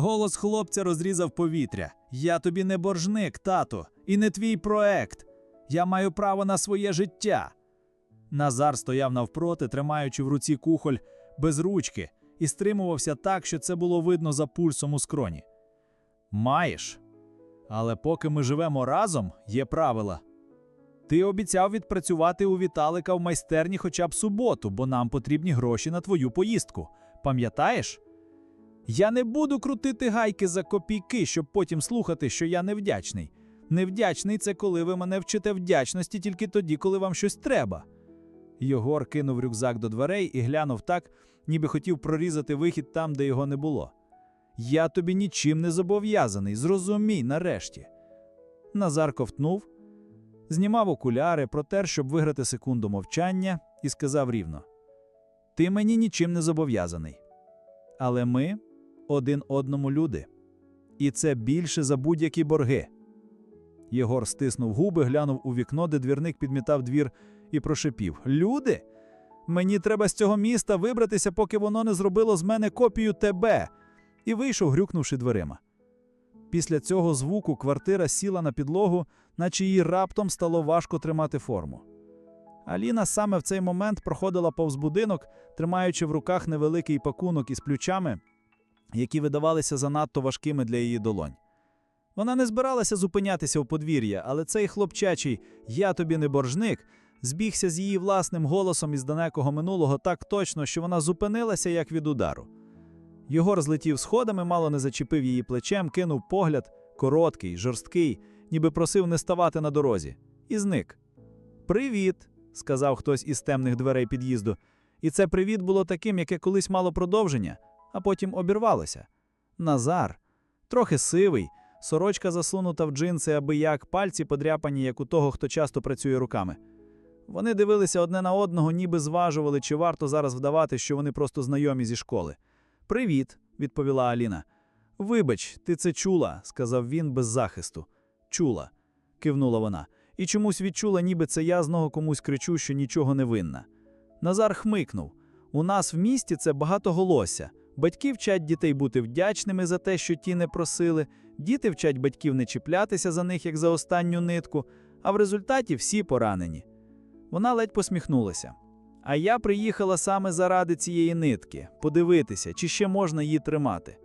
Голос хлопця розрізав повітря. Я тобі не боржник, тато, і не твій проект. Я маю право на своє життя. Назар стояв навпроти, тримаючи в руці кухоль без ручки, і стримувався так, що це було видно за пульсом у скроні. Маєш. Але поки ми живемо разом, є правила. Ти обіцяв відпрацювати у Віталика в майстерні хоча б суботу, бо нам потрібні гроші на твою поїздку. Пам'ятаєш? Я не буду крутити гайки за копійки, щоб потім слухати, що я невдячний. Невдячний це коли ви мене вчите вдячності тільки тоді, коли вам щось треба. Йогор кинув рюкзак до дверей і глянув так, ніби хотів прорізати вихід там, де його не було. Я тобі нічим не зобов'язаний, зрозумій нарешті. Назар ковтнув, знімав окуляри, протер, щоб виграти секунду мовчання, і сказав рівно: Ти мені нічим не зобов'язаний. Але ми один одному люди. І це більше за будь-які борги. Єгор стиснув губи, глянув у вікно, де двірник підмітав двір, і прошепів: Люди? Мені треба з цього міста вибратися, поки воно не зробило з мене копію тебе. І вийшов, грюкнувши дверима. Після цього звуку квартира сіла на підлогу, наче їй раптом стало важко тримати форму. Аліна саме в цей момент проходила повз будинок, тримаючи в руках невеликий пакунок із ключами, які видавалися занадто важкими для її долонь. Вона не збиралася зупинятися у подвір'я, але цей хлопчачий Я тобі не боржник збігся з її власним голосом із далекого минулого так точно, що вона зупинилася як від удару. Єгор злетів сходами, мало не зачепив її плечем, кинув погляд, короткий, жорсткий, ніби просив не ставати на дорозі, і зник. Привіт, сказав хтось із темних дверей під'їзду. І це привіт було таким, яке колись мало продовження, а потім обірвалося. Назар, трохи сивий, сорочка засунута в джинси, аби як, пальці подряпані, як у того, хто часто працює руками. Вони дивилися одне на одного, ніби зважували, чи варто зараз вдавати, що вони просто знайомі зі школи. Привіт, відповіла Аліна. Вибач, ти це чула, сказав він без захисту. Чула, кивнула вона, і чомусь відчула, ніби це я знову комусь кричу, що нічого не винна. Назар хмикнув. У нас в місті це багатоголосся. Батьки вчать дітей бути вдячними за те, що ті не просили, діти вчать батьків не чіплятися за них, як за останню нитку, а в результаті всі поранені. Вона ледь посміхнулася. А я приїхала саме заради цієї нитки подивитися, чи ще можна її тримати.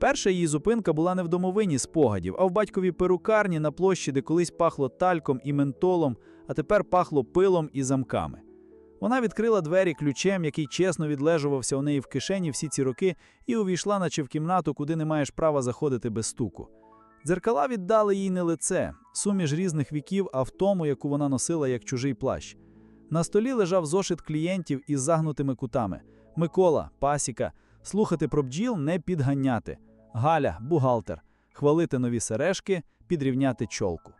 Перша її зупинка була не в домовині спогадів, а в батьковій перукарні на площі, де колись пахло тальком і ментолом, а тепер пахло пилом і замками. Вона відкрила двері ключем, який чесно відлежувався у неї в кишені всі ці роки, і увійшла, наче в кімнату, куди не маєш права заходити без стуку. Дзеркала віддали їй не лице, суміш різних віків, а в тому, яку вона носила як чужий плащ. На столі лежав зошит клієнтів із загнутими кутами: Микола, пасіка, слухати про бджіл не підганяти, Галя, бухгалтер, хвалити нові сережки, підрівняти чолку.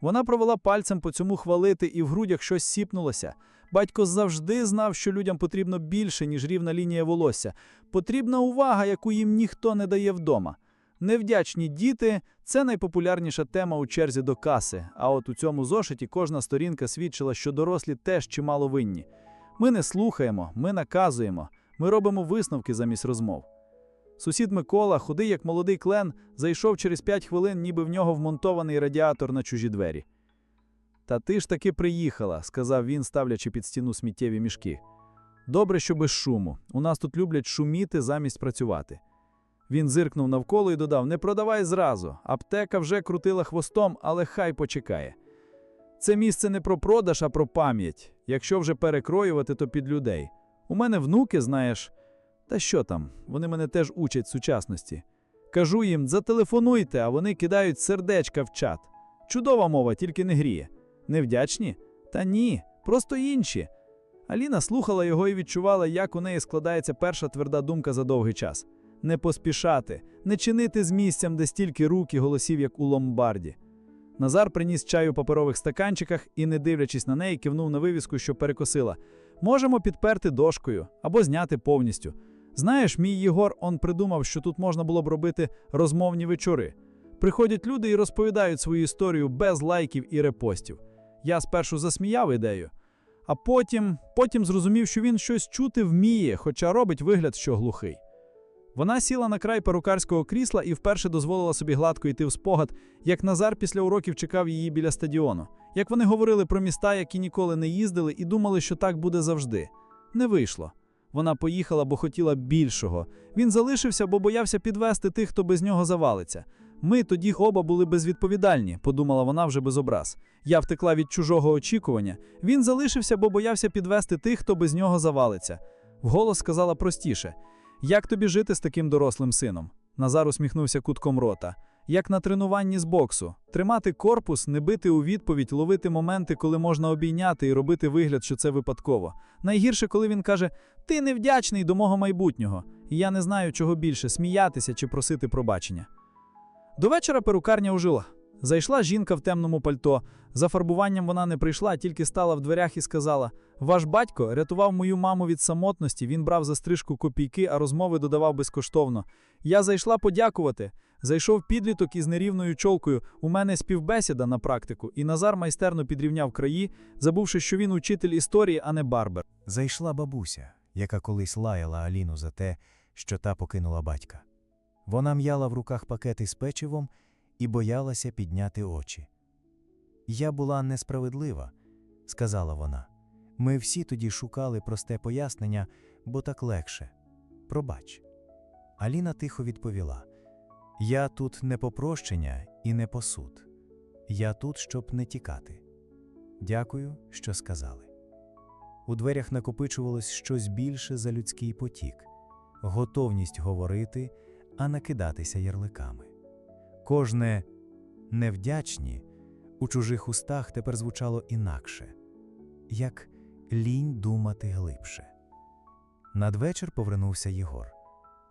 Вона провела пальцем по цьому хвалити, і в грудях щось сіпнулося. Батько завжди знав, що людям потрібно більше, ніж рівна лінія волосся. Потрібна увага, яку їм ніхто не дає вдома. Невдячні діти це найпопулярніша тема у черзі до каси. А от у цьому зошиті кожна сторінка свідчила, що дорослі теж чимало винні. Ми не слухаємо, ми наказуємо, ми робимо висновки замість розмов. Сусід Микола, худий як молодий клен, зайшов через п'ять хвилин, ніби в нього вмонтований радіатор на чужі двері. Та ти ж таки приїхала, сказав він, ставлячи під стіну сміттєві мішки. Добре, що без шуму. У нас тут люблять шуміти замість працювати. Він зиркнув навколо і додав: Не продавай зразу. Аптека вже крутила хвостом, але хай почекає. Це місце не про продаж, а про пам'ять. Якщо вже перекроювати, то під людей. У мене внуки, знаєш, та що там, вони мене теж учать сучасності. Кажу їм, зателефонуйте, а вони кидають сердечка в чат. Чудова мова, тільки не гріє. Невдячні? Та ні, просто інші. Аліна слухала його і відчувала, як у неї складається перша тверда думка за довгий час не поспішати, не чинити з місцем, де стільки рук і голосів, як у ломбарді. Назар приніс чаю у паперових стаканчиках і, не дивлячись на неї, кивнув на вивіску, що перекосила. Можемо підперти дошкою або зняти повністю. Знаєш, мій Єгор он придумав, що тут можна було б робити розмовні вечори. Приходять люди і розповідають свою історію без лайків і репостів. Я спершу засміяв ідею, а потім, потім зрозумів, що він щось чути вміє, хоча робить вигляд, що глухий. Вона сіла на край перукарського крісла і вперше дозволила собі гладко йти в спогад, як Назар після уроків чекав її біля стадіону. Як вони говорили про міста, які ніколи не їздили, і думали, що так буде завжди. Не вийшло. Вона поїхала, бо хотіла більшого. Він залишився, бо боявся підвести тих, хто без нього завалиться. Ми тоді оба були безвідповідальні, подумала вона вже без образ. Я втекла від чужого очікування. Він залишився, бо боявся підвести тих, хто без нього завалиться. Вголос сказала простіше: Як тобі жити з таким дорослим сином? Назар усміхнувся кутком рота. Як на тренуванні з боксу, тримати корпус, не бити у відповідь, ловити моменти, коли можна обійняти і робити вигляд, що це випадково. Найгірше, коли він каже: Ти невдячний до мого майбутнього, і я не знаю, чого більше сміятися чи просити пробачення. До вечора перукарня ожила. Зайшла жінка в темному пальто. За фарбуванням вона не прийшла, тільки стала в дверях і сказала: Ваш батько рятував мою маму від самотності, він брав за стрижку копійки, а розмови додавав безкоштовно. Я зайшла подякувати. Зайшов підліток із нерівною чолкою. У мене співбесіда на практику, і Назар майстерно підрівняв краї, забувши, що він учитель історії, а не барбер. Зайшла бабуся, яка колись лаяла Аліну за те, що та покинула батька. Вона м'яла в руках пакети з печивом і боялася підняти очі. Я була несправедлива, сказала вона. Ми всі тоді шукали просте пояснення, бо так легше. Пробач. Аліна тихо відповіла: Я тут не по прощення і не по суд. Я тут, щоб не тікати. Дякую, що сказали. У дверях накопичувалось щось більше за людський потік, готовність говорити, а накидатися ярликами. Кожне невдячні у чужих устах тепер звучало інакше, як лінь думати глибше. Надвечір повернувся Єгор.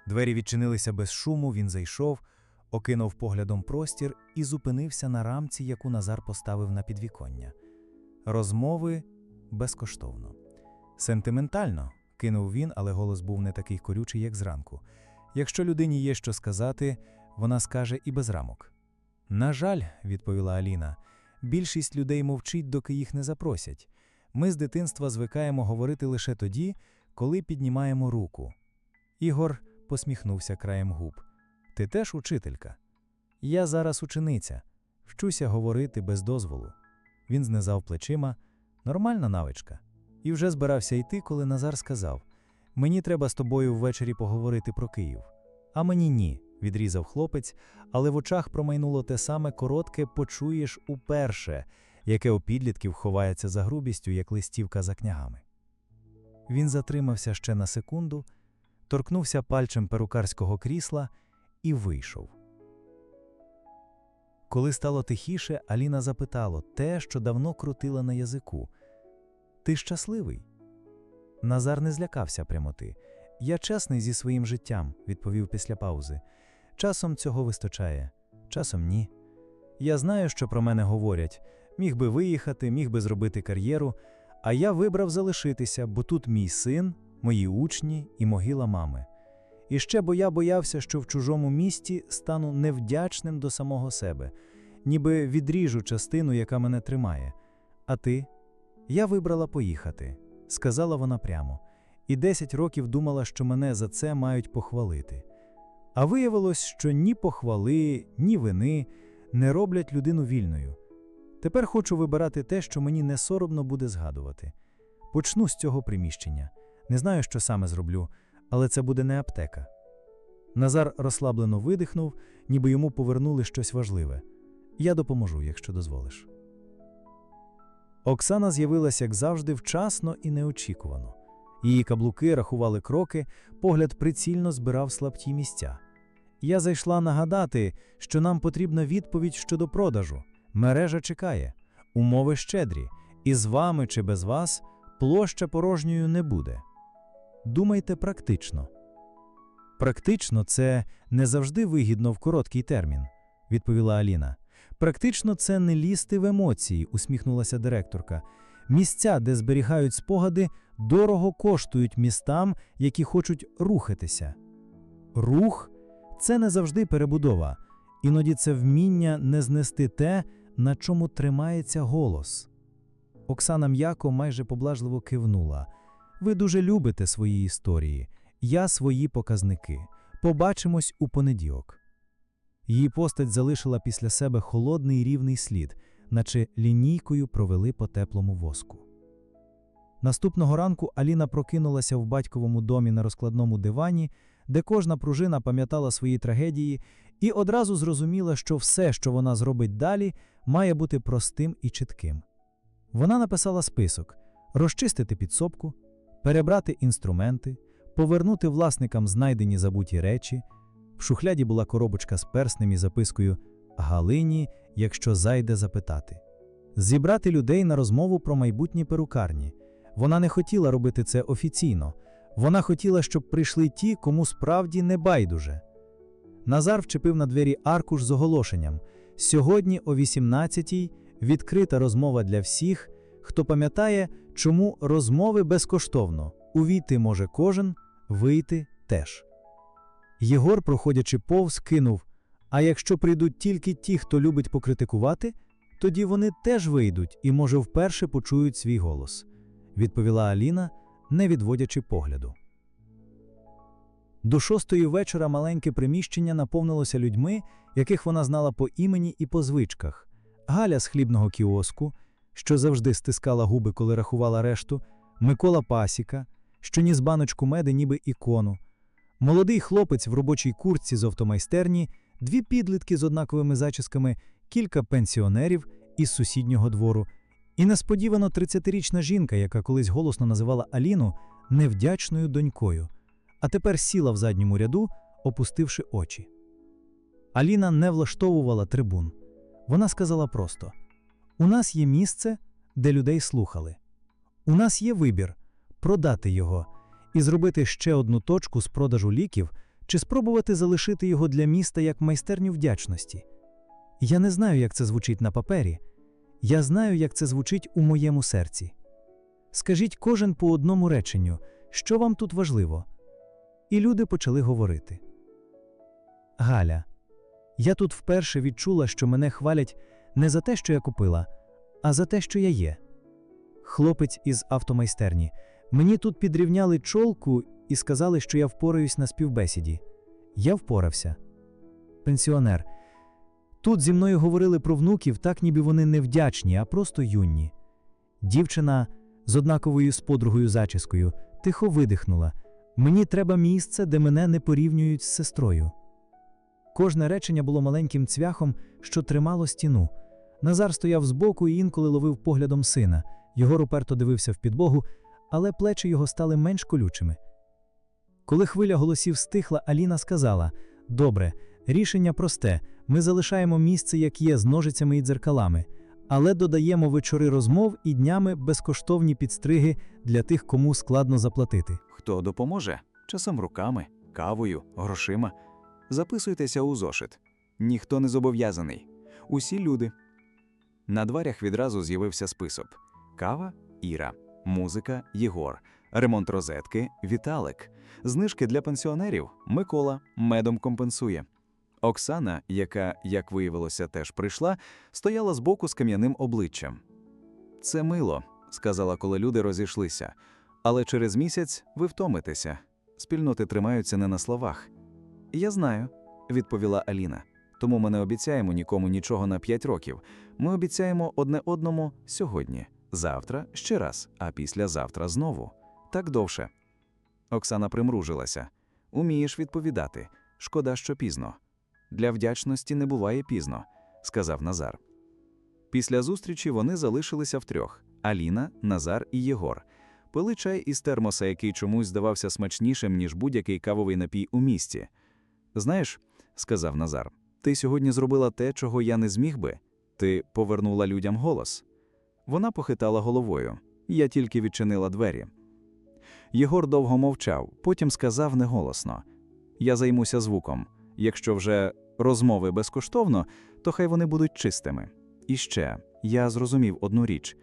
Двері відчинилися без шуму, він зайшов, окинув поглядом простір і зупинився на рамці, яку Назар поставив на підвіконня. Розмови безкоштовно. Сентиментально, кинув він, але голос був не такий корючий, як зранку. Якщо людині є що сказати, вона скаже і без рамок. На жаль, відповіла Аліна, більшість людей мовчить, доки їх не запросять. Ми з дитинства звикаємо говорити лише тоді, коли піднімаємо руку. Ігор посміхнувся краєм губ. Ти теж учителька? Я зараз учениця, вчуся говорити без дозволу. Він знизав плечима. Нормальна навичка. І вже збирався йти, коли Назар сказав: Мені треба з тобою ввечері поговорити про Київ. А мені ні, відрізав хлопець, але в очах промайнуло те саме коротке почуєш уперше, яке у підлітків ховається за грубістю, як листівка за княгами. Він затримався ще на секунду, торкнувся пальчем перукарського крісла і вийшов. Коли стало тихіше, Аліна запитала те, що давно крутила на язику. Ти щасливий? Назар не злякався прямоти. Я чесний зі своїм життям, відповів після паузи. Часом цього вистачає, часом ні. Я знаю, що про мене говорять. Міг би виїхати, міг би зробити кар'єру, а я вибрав залишитися, бо тут мій син, мої учні і могила мами. І ще бо я боявся, що в чужому місті стану невдячним до самого себе, ніби відріжу частину, яка мене тримає. А ти? Я вибрала поїхати, сказала вона прямо, і 10 років думала, що мене за це мають похвалити. А виявилось, що ні похвали, ні вини не роблять людину вільною. Тепер хочу вибирати те, що мені не соромно буде згадувати. Почну з цього приміщення. Не знаю, що саме зроблю, але це буде не аптека. Назар розслаблено видихнув, ніби йому повернули щось важливе. Я допоможу, якщо дозволиш. Оксана з'явилася, як завжди, вчасно і неочікувано. Її каблуки рахували кроки, погляд прицільно збирав слабкі місця. Я зайшла нагадати, що нам потрібна відповідь щодо продажу. Мережа чекає, умови щедрі, і з вами чи без вас площа порожньою не буде. Думайте практично. Практично це не завжди вигідно в короткий термін, відповіла Аліна. Практично це не лізти в емоції, усміхнулася директорка. Місця, де зберігають спогади, дорого коштують містам, які хочуть рухатися. Рух це не завжди перебудова, іноді це вміння не знести те, на чому тримається голос. Оксана м'яко майже поблажливо кивнула. Ви дуже любите свої історії, я свої показники. Побачимось у понеділок. Її постать залишила після себе холодний рівний слід, наче лінійкою провели по теплому воску. Наступного ранку Аліна прокинулася в батьковому домі на розкладному дивані, де кожна пружина пам'ятала свої трагедії, і одразу зрозуміла, що все, що вона зробить далі, має бути простим і чітким. Вона написала список: розчистити підсобку, перебрати інструменти, повернути власникам знайдені забуті речі. В шухляді була коробочка з перснем і запискою Галині, якщо зайде запитати. Зібрати людей на розмову про майбутні перукарні. Вона не хотіла робити це офіційно. Вона хотіла, щоб прийшли ті, кому справді не байдуже. Назар вчепив на двері аркуш з оголошенням: сьогодні о 18-й відкрита розмова для всіх, хто пам'ятає, чому розмови безкоштовно. Увійти може кожен, вийти теж. Єгор, проходячи повз, кинув: А якщо прийдуть тільки ті, хто любить покритикувати, тоді вони теж вийдуть і, може, вперше почують свій голос, відповіла Аліна, не відводячи погляду. До шостої вечора маленьке приміщення наповнилося людьми, яких вона знала по імені і по звичках. Галя з хлібного кіоску, що завжди стискала губи, коли рахувала решту, Микола Пасіка, що ніс баночку меди, ніби ікону, молодий хлопець в робочій куртці з автомайстерні, дві підлітки з однаковими зачісками, кілька пенсіонерів із сусіднього двору, і несподівано 30-річна жінка, яка колись голосно називала Аліну невдячною донькою, а тепер сіла в задньому ряду, опустивши очі. Аліна не влаштовувала трибун. Вона сказала просто: У нас є місце, де людей слухали. У нас є вибір продати його і зробити ще одну точку з продажу ліків чи спробувати залишити його для міста як майстерню вдячності. Я не знаю, як це звучить на папері. Я знаю, як це звучить у моєму серці. Скажіть кожен по одному реченню, що вам тут важливо. І люди почали говорити. Галя, я тут вперше відчула, що мене хвалять не за те, що я купила, а за те, що я є. Хлопець із автомайстерні. Мені тут підрівняли чолку і сказали, що я впораюсь на співбесіді. Я впорався. Пенсіонер. Тут зі мною говорили про внуків, так ніби вони не вдячні, а просто юнні. Дівчина з однаковою з подругою зачіскою тихо видихнула. Мені треба місце, де мене не порівнюють з сестрою. Кожне речення було маленьким цвяхом, що тримало стіну. Назар стояв збоку і інколи ловив поглядом сина. Його уперто дивився в підлогу, але плечі його стали менш колючими. Коли хвиля голосів стихла, Аліна сказала: Добре, рішення просте. Ми залишаємо місце, як є, з ножицями і дзеркалами, але додаємо вечори розмов і днями безкоштовні підстриги для тих, кому складно заплатити. Хто допоможе? Часом руками, кавою, грошима. Записуйтеся у зошит. Ніхто не зобов'язаний. Усі люди. На дверях відразу з'явився список: кава Іра, музика Єгор, ремонт розетки Віталик, знижки для пенсіонерів Микола медом компенсує. Оксана, яка, як виявилося, теж прийшла, стояла збоку з кам'яним обличчям. Це мило, сказала, коли люди розійшлися. Але через місяць ви втомитеся. Спільноти тримаються не на словах. Я знаю, відповіла Аліна. Тому ми не обіцяємо нікому нічого на п'ять років. Ми обіцяємо одне одному сьогодні, завтра ще раз, а післязавтра знову. Так довше. Оксана примружилася. Умієш відповідати. Шкода, що пізно. Для вдячності не буває пізно, сказав Назар. Після зустрічі вони залишилися втрьох: Аліна, Назар і Єгор. Пили чай із термоса, який чомусь здавався смачнішим, ніж будь-який кавовий напій у місті. Знаєш, сказав Назар, ти сьогодні зробила те, чого я не зміг би. Ти повернула людям голос. Вона похитала головою. Я тільки відчинила двері. Єгор довго мовчав, потім сказав неголосно: Я займуся звуком. Якщо вже розмови безкоштовно, то хай вони будуть чистими. І ще я зрозумів одну річ.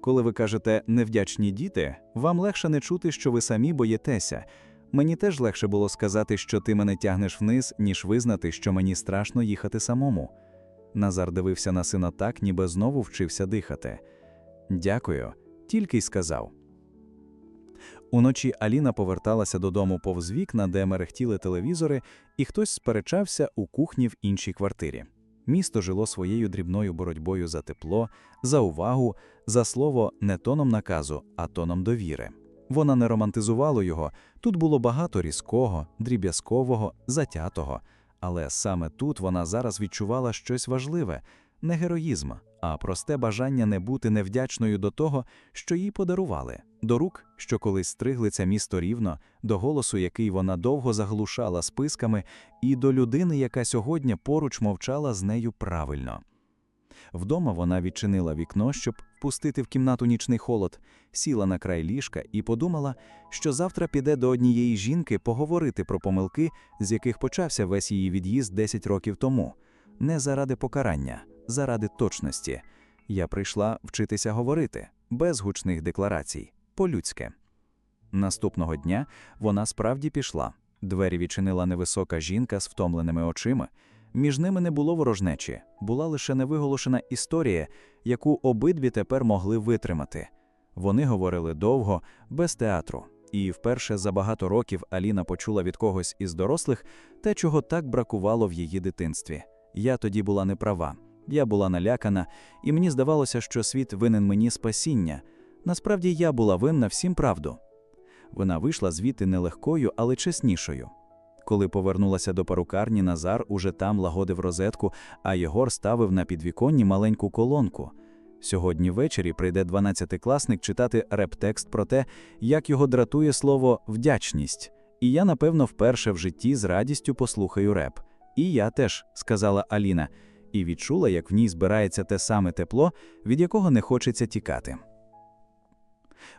Коли ви кажете невдячні діти, вам легше не чути, що ви самі боїтеся. Мені теж легше було сказати, що ти мене тягнеш вниз, ніж визнати, що мені страшно їхати самому. Назар дивився на сина так, ніби знову вчився дихати. Дякую, тільки й сказав. Уночі Аліна поверталася додому повз вікна, де мерехтіли телевізори, і хтось сперечався у кухні в іншій квартирі. Місто жило своєю дрібною боротьбою за тепло, за увагу, за слово не тоном наказу, а тоном довіри. Вона не романтизувала його, тут було багато різкого, дріб'язкового, затятого. Але саме тут вона зараз відчувала щось важливе не героїзм, а просте бажання не бути невдячною до того, що їй подарували, до рук, що колись стригли це місто рівно, до голосу, який вона довго заглушала списками, і до людини, яка сьогодні поруч мовчала з нею правильно. Вдома вона відчинила вікно, щоб впустити в кімнату нічний холод, сіла на край ліжка і подумала, що завтра піде до однієї жінки поговорити про помилки, з яких почався весь її від'їзд 10 років тому. Не заради покарання, заради точності. Я прийшла вчитися говорити, без гучних декларацій, по-людськи. Наступного дня вона справді пішла. Двері відчинила невисока жінка з втомленими очима. Між ними не було ворожнечі, була лише невиголошена історія, яку обидві тепер могли витримати. Вони говорили довго, без театру, і вперше за багато років Аліна почула від когось із дорослих те, чого так бракувало в її дитинстві. Я тоді була не права, я була налякана, і мені здавалося, що світ винен мені спасіння. Насправді я була винна всім правду. Вона вийшла звідти нелегкою, але чеснішою. Коли повернулася до парукарні, Назар уже там лагодив розетку, а Єгор ставив на підвіконні маленьку колонку. Сьогодні ввечері прийде 12-класник читати реп-текст про те, як його дратує слово вдячність. І я, напевно, вперше в житті з радістю послухаю реп. І я теж, сказала Аліна, і відчула, як в ній збирається те саме тепло, від якого не хочеться тікати.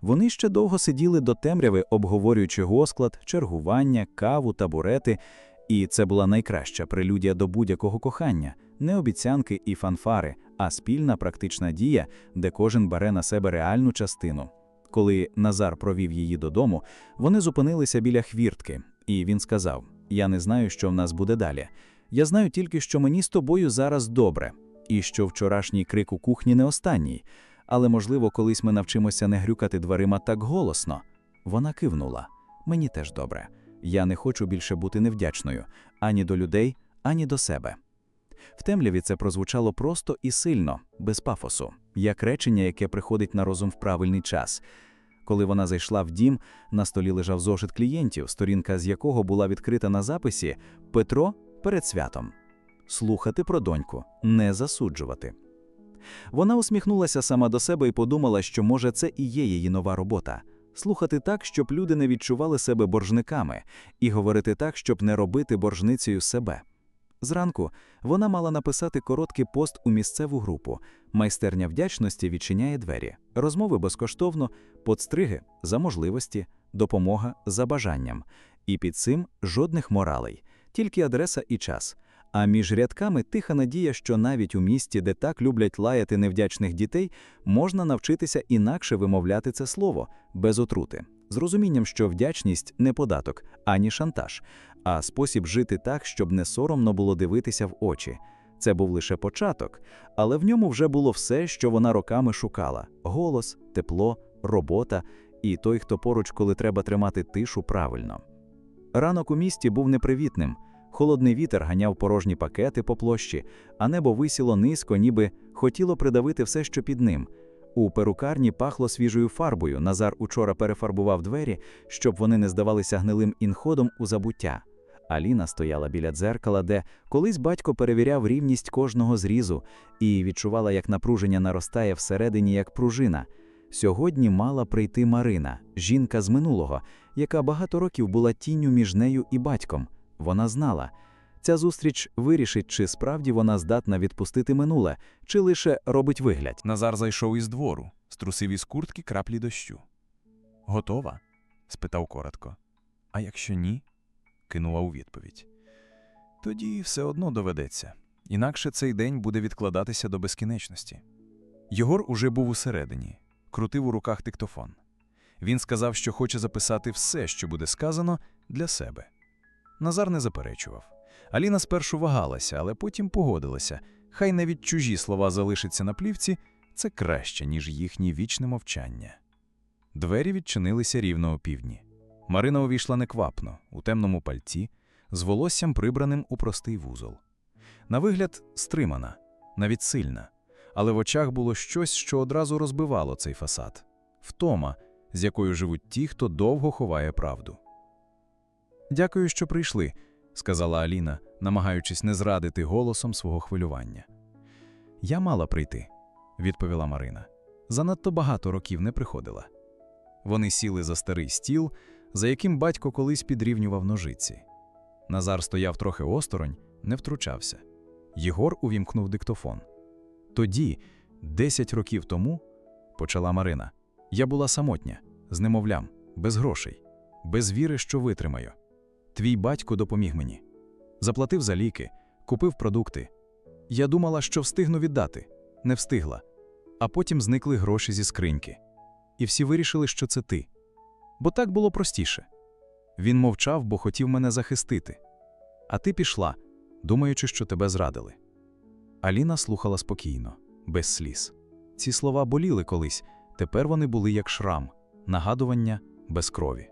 Вони ще довго сиділи до темряви, обговорюючи госклад, чергування, каву, табурети, і це була найкраща прелюдія до будь-якого кохання, не обіцянки і фанфари, а спільна практична дія, де кожен бере на себе реальну частину. Коли Назар провів її додому, вони зупинилися біля хвіртки, і він сказав: Я не знаю, що в нас буде далі. Я знаю тільки, що мені з тобою зараз добре, і що вчорашній крик у кухні не останній. Але, можливо, колись ми навчимося не грюкати дверима так голосно. Вона кивнула. Мені теж добре. Я не хочу більше бути невдячною ані до людей, ані до себе. В темряві це прозвучало просто і сильно, без пафосу, як речення, яке приходить на розум в правильний час. Коли вона зайшла в дім, на столі лежав зошит клієнтів, сторінка з якого була відкрита на записі Петро перед святом. Слухати про доньку, не засуджувати. Вона усміхнулася сама до себе і подумала, що може це і є її нова робота слухати так, щоб люди не відчували себе боржниками, і говорити так, щоб не робити боржницею себе. Зранку вона мала написати короткий пост у місцеву групу. Майстерня вдячності відчиняє двері, розмови безкоштовно, подстриги за можливості, допомога за бажанням. І під цим жодних моралей, тільки адреса і час. А між рядками тиха надія, що навіть у місті, де так люблять лаяти невдячних дітей, можна навчитися інакше вимовляти це слово без отрути, з розумінням, що вдячність не податок, ані шантаж, а спосіб жити так, щоб не соромно було дивитися в очі. Це був лише початок, але в ньому вже було все, що вона роками шукала: голос, тепло, робота і той, хто поруч, коли треба тримати тишу правильно. Ранок у місті був непривітним. Холодний вітер ганяв порожні пакети по площі, а небо висіло низько, ніби хотіло придавити все, що під ним. У перукарні пахло свіжою фарбою. Назар учора перефарбував двері, щоб вони не здавалися гнилим інходом у забуття. Аліна стояла біля дзеркала, де колись батько перевіряв рівність кожного зрізу і відчувала, як напруження наростає всередині, як пружина. Сьогодні мала прийти Марина, жінка з минулого, яка багато років була тінню між нею і батьком. Вона знала. Ця зустріч вирішить, чи справді вона здатна відпустити минуле, чи лише робить вигляд. Назар зайшов із двору, струсив із куртки краплі дощу. Готова? спитав коротко. А якщо ні? кинула у відповідь. Тоді все одно доведеться, інакше цей день буде відкладатися до безкінечності. Єгор уже був усередині, крутив у руках диктофон. Він сказав, що хоче записати все, що буде сказано, для себе. Назар не заперечував. Аліна спершу вагалася, але потім погодилася. Хай навіть чужі слова залишаться на плівці, це краще, ніж їхнє вічне мовчання. Двері відчинилися рівно о півдні. Марина увійшла неквапно, у темному пальці, з волоссям прибраним у простий вузол. На вигляд стримана, навіть сильна, але в очах було щось, що одразу розбивало цей фасад втома, з якою живуть ті, хто довго ховає правду. Дякую, що прийшли, сказала Аліна, намагаючись не зрадити голосом свого хвилювання. Я мала прийти, відповіла Марина. Занадто багато років не приходила. Вони сіли за старий стіл, за яким батько колись підрівнював ножиці. Назар стояв трохи осторонь, не втручався. Єгор увімкнув диктофон. Тоді, десять років тому, почала Марина, я була самотня, з немовлям, без грошей, без віри, що витримаю. Твій батько допоміг мені. Заплатив за ліки, купив продукти. Я думала, що встигну віддати, не встигла. А потім зникли гроші зі скриньки. І всі вирішили, що це ти. Бо так було простіше. Він мовчав, бо хотів мене захистити. А ти пішла, думаючи, що тебе зрадили. Аліна слухала спокійно, без сліз. Ці слова боліли колись, тепер вони були як шрам, нагадування без крові.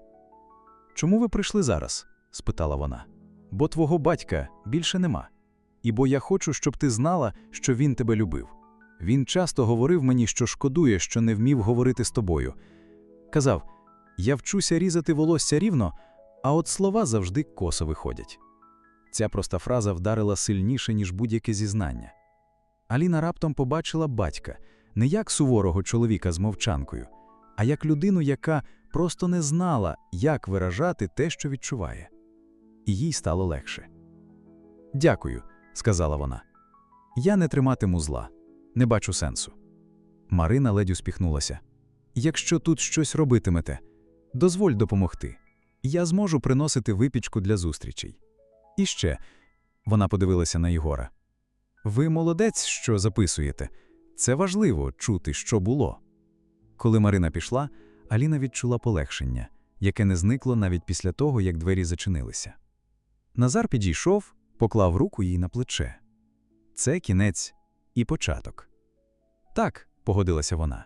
Чому ви прийшли зараз? Спитала вона. Бо твого батька більше нема. І бо я хочу, щоб ти знала, що він тебе любив. Він часто говорив мені, що шкодує, що не вмів говорити з тобою. Казав: Я вчуся різати волосся рівно, а от слова завжди косо виходять. Ця проста фраза вдарила сильніше, ніж будь-яке зізнання. Аліна раптом побачила батька не як суворого чоловіка з мовчанкою, а як людину, яка просто не знала, як виражати те, що відчуває. І їй стало легше. Дякую, сказала вона. Я не триматиму зла, не бачу сенсу. Марина ледь успіхнулася. Якщо тут щось робитимете, дозволь допомогти. Я зможу приносити випічку для зустрічей. І ще вона подивилася на Єгора. Ви молодець, що записуєте. Це важливо чути, що було. Коли Марина пішла, Аліна відчула полегшення, яке не зникло навіть після того, як двері зачинилися. Назар підійшов, поклав руку їй на плече. Це кінець і початок. Так, погодилася вона.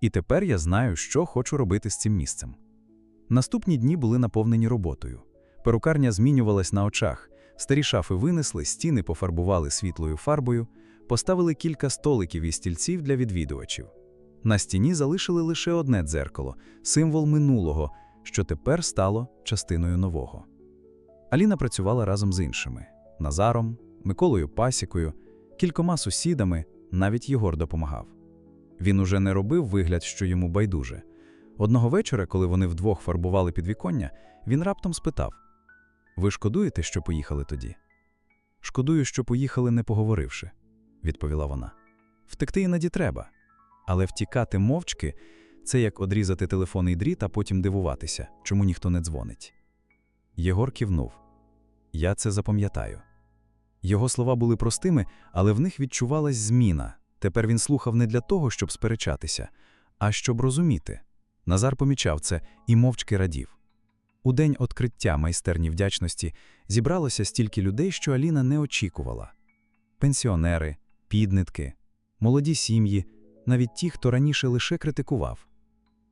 І тепер я знаю, що хочу робити з цим місцем. Наступні дні були наповнені роботою. Перукарня змінювалась на очах, старі шафи винесли, стіни пофарбували світлою фарбою, поставили кілька столиків і стільців для відвідувачів. На стіні залишили лише одне дзеркало символ минулого, що тепер стало частиною нового. Аліна працювала разом з іншими Назаром, Миколою Пасікою, кількома сусідами, навіть Єгор допомагав. Він уже не робив вигляд, що йому байдуже. Одного вечора, коли вони вдвох фарбували підвіконня, він раптом спитав: Ви шкодуєте, що поїхали тоді? Шкодую, що поїхали, не поговоривши, відповіла вона. Втекти іноді треба, але втікати мовчки це як одрізати телефонний дріт, а потім дивуватися, чому ніхто не дзвонить. Єгор кивнув. Я це запам'ятаю. Його слова були простими, але в них відчувалась зміна. Тепер він слухав не для того, щоб сперечатися, а щоб розуміти. Назар помічав це і мовчки радів. У день відкриття майстерні вдячності зібралося стільки людей, що Аліна не очікувала. Пенсіонери, піднитки, молоді сім'ї, навіть ті, хто раніше лише критикував.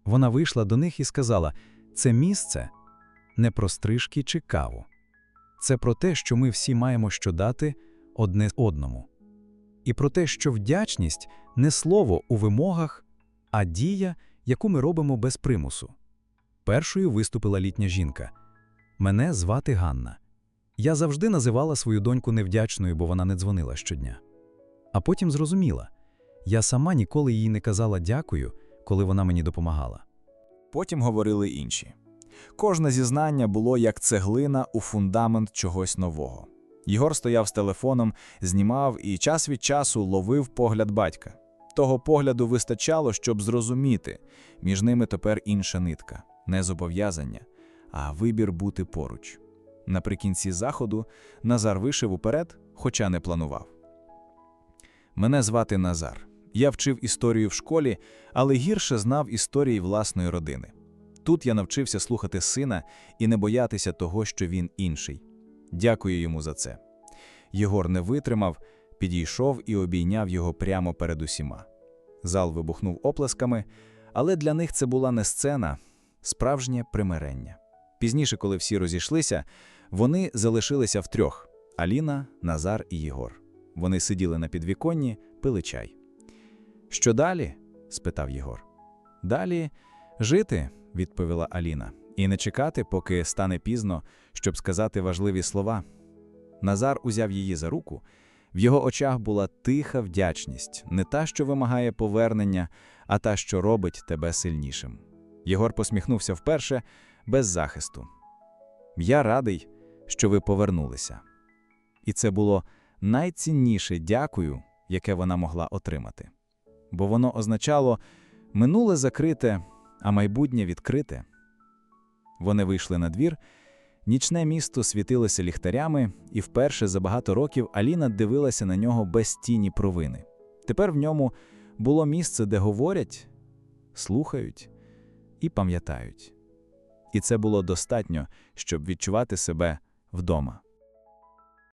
Вона вийшла до них і сказала: це місце не про стрижки чи каву. Це про те, що ми всі маємо що дати одне одному. І про те, що вдячність не слово у вимогах, а дія, яку ми робимо без примусу. Першою виступила літня жінка. Мене звати Ганна. Я завжди називала свою доньку невдячною, бо вона не дзвонила щодня. А потім зрозуміла я сама ніколи їй не казала дякую, коли вона мені допомагала. Потім говорили інші. Кожне зізнання було як цеглина у фундамент чогось нового. Єгор стояв з телефоном, знімав і час від часу ловив погляд батька. Того погляду вистачало, щоб зрозуміти, між ними тепер інша нитка, не зобов'язання, а вибір бути поруч. Наприкінці заходу Назар вишив уперед, хоча не планував. Мене звати Назар. Я вчив історію в школі, але гірше знав історії власної родини. Тут я навчився слухати сина і не боятися того, що він інший. Дякую йому за це. Єгор не витримав, підійшов і обійняв його прямо перед усіма. Зал вибухнув оплесками, Але для них це була не сцена, справжнє примирення. Пізніше, коли всі розійшлися, вони залишилися втрьох – Аліна, Назар і Єгор. Вони сиділи на підвіконні, пили чай. «Що далі?» – спитав Єгор. «Далі жити», – відповіла Аліна, «і не чекати, поки стане пізно, щоб сказати важливі слова». Назар узяв її за руку. В його очах була тиха вдячність, не та, що вимагає повернення, а та, що робить тебе сильнішим. Єгор посміхнувся вперше, без захисту. Я радий, що ви повернулися. І це було найцінніше дякую, яке вона могла отримати. Бо воно означало минуле закрите, а майбутнє відкрите. Вони вийшли на двір. Нічне місто світилося ліхтарями, і вперше за багато років Аліна дивилася на нього без тіні провини. Тепер в ньому було місце, де говорять, слухають і пам'ятають. І це було достатньо, щоб відчувати себе вдома.